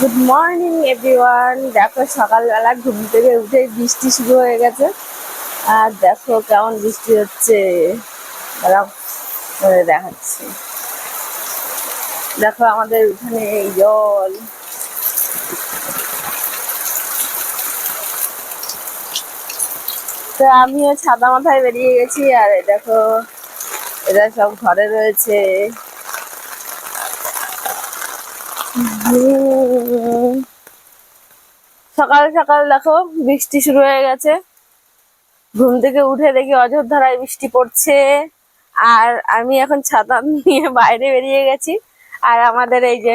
Good morning everyone দেখো, সকালবেলা ঘুম থেকে উঠে বৃষ্টি শুরু হয়ে গেছে। আর দেখো কেমন বৃষ্টি হচ্ছে। দেখাচ্ছি। দেখো আমাদের উঠানে এই জল। তো আমিও ছাদা মাথায় বেরিয়ে গেছি, আর দেখো, এরা সব ঘরে রয়েছে। সকাল সকাল দেখো, বৃষ্টি শুরু হয়ে গেছে। ঘুম থেকে উঠে দেখি অযোধ্যারায় বৃষ্টি পড়ছে। আর আমি এখন ছাতা নিয়ে বাইরে বেরিয়ে গেছি। আর আমাদের এই যে,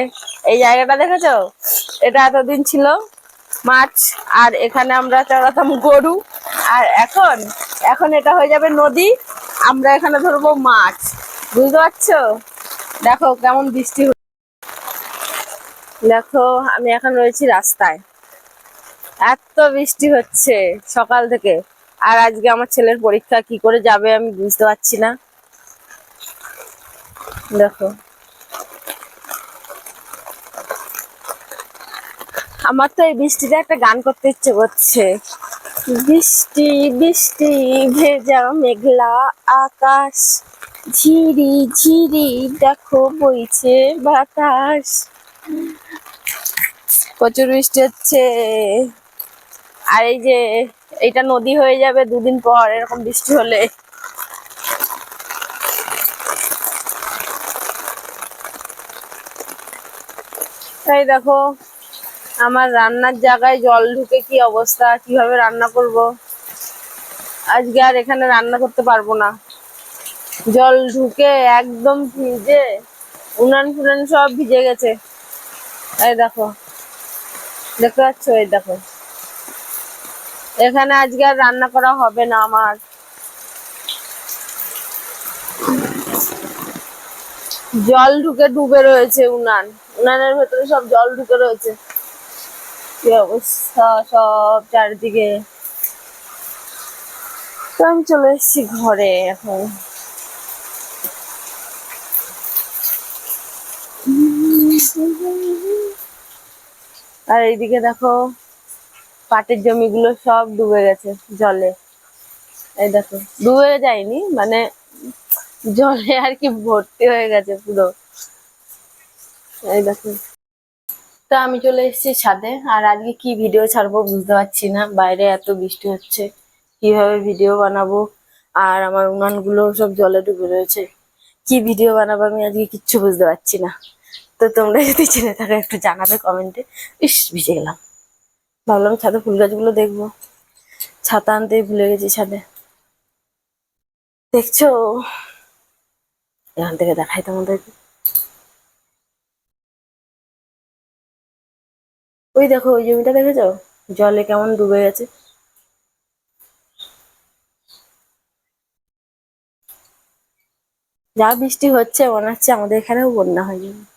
এই জায়গাটা দেখেছ? এটা এতদিন ছিল মাছ, আর এখানে আমরা চড়াতাম গরু। আর এখন এখন এটা হয়ে যাবে নদী। আমরা এখানে ধরবো মাছ। বুঝতে পারছ? দেখো কেমন বৃষ্টি। দেখো, আমি এখন রয়েছি রাস্তায়। এত বৃষ্টি হচ্ছে সকাল থেকে। আর আজকে আমার ছেলের পরীক্ষা কি করে যাবে আমি বুঝতে পারছি না। দেখো। আমার তো এই বৃষ্টিতে একটা গান করতে ইচ্ছে করছে। বৃষ্টি বৃষ্টি, ভেজা মেঘলা আকাশ। ঝিরি ঝিরি, দেখো বইছে বাতাস। প্রচুর বৃষ্টি হচ্ছে। আর এই যে এইটা নদী হয়ে যাবে দুদিন পর, এরকম বৃষ্টি হলে। তাই দেখো, আমার রান্নার জায়গায় জল ঢুকে কি অবস্থা, কীভাবে রান্না করব? আজকে আর এখানে রান্না করতে পারব না। জল ঢুকে একদম ভিজে উনান ফুনান সব ভিজে গেছে। এই দেখো। দেখতে পাচ্ছ? এই দেখো। এখানে আজকে আর রান্না করা হবে না আমার। জল ঢুকে ডুবে রয়েছে উনান। উনানের ভেতরে সব জল ঢুকে রয়েছে। কি অবস্থা সব চারিদিকে। তো আমি চলে এসেছি ঘরে এখন। আর এইদিকে দেখো, পাটের জমিগুলো সব ডুবে গেছে জলে। এই দেখো, ডুবে যায়নি মানে জলে আর কি ভর্তি হয়ে গেছে পুরো। এই দেখো। তো আমি চলে এসেছি ছাদে, আর আজকে কি ভিডিও ছাড়বো বুঝতে পারছি না, বাইরে এত বৃষ্টি হচ্ছে, কীভাবে ভিডিও বানাবো, আর আমার উনানগুলো সব জলে ডুবে রয়েছে। কি ভিডিও বানাবো আমি আজকে কিচ্ছু বুঝতে পারছি না। তো তোমরা যদি জেনে থাকো একটু জানাবে কমেন্টে ইস, ভিজে গেলাম। ভাবলাম ছাদে ফুল গাছগুলো দেখব। ছাতা আনতে ভুলে গেছি ছাদে। দেখছ? এখান থেকে দেখাই তোমাদেরকে। ওই দেখো, ওই জমিটা দেখেছ? জলে কেমন ডুবে গেছে। যা বৃষ্টি হচ্ছে, মনে হচ্ছে আমাদের এখানেও বন্যা হয়ে যাবে